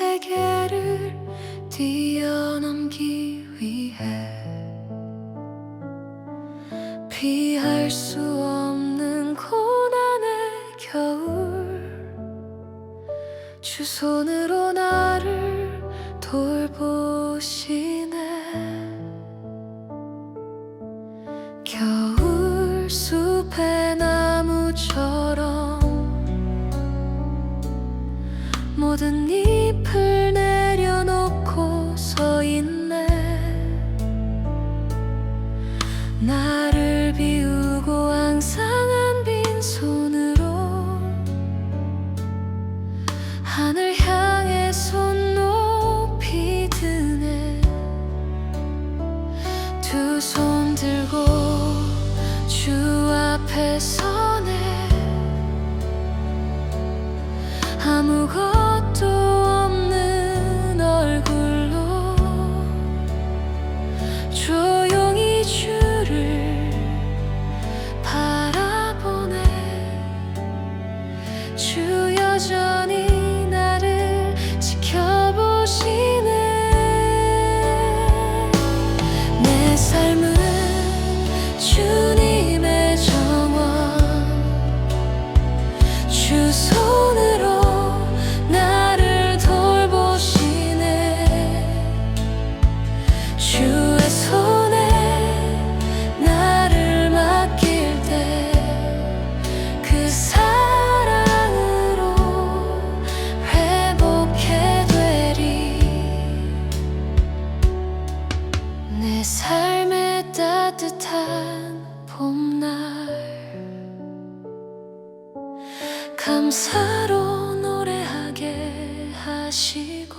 세계를 뛰어넘기 위해 피할 수 없는 고난의 겨울 주 손으로 나를 돌보시네. 겨울 숲의 나 나를 비우고 앙상한 빈손으로 하늘 향해 손 높이 드네. 두 손 들고 주 앞에 서네. 아무것도 주 감사로 노래하게 하시고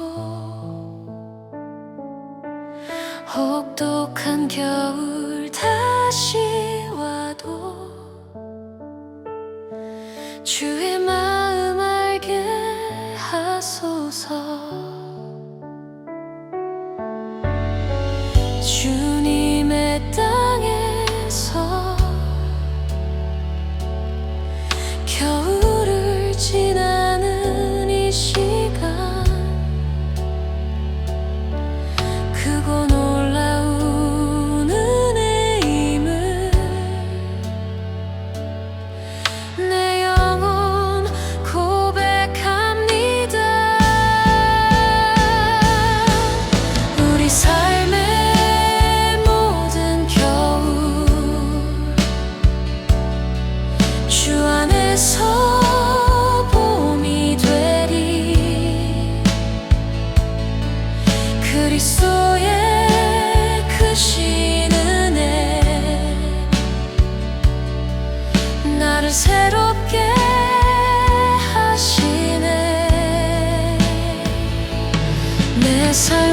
혹독한 겨울 다시 와도 주의 마음 알게 하소서. 주 주 안에서 봄이 되리. 그리스도의 크신 은혜 나를 새롭게 하시네. 내 삶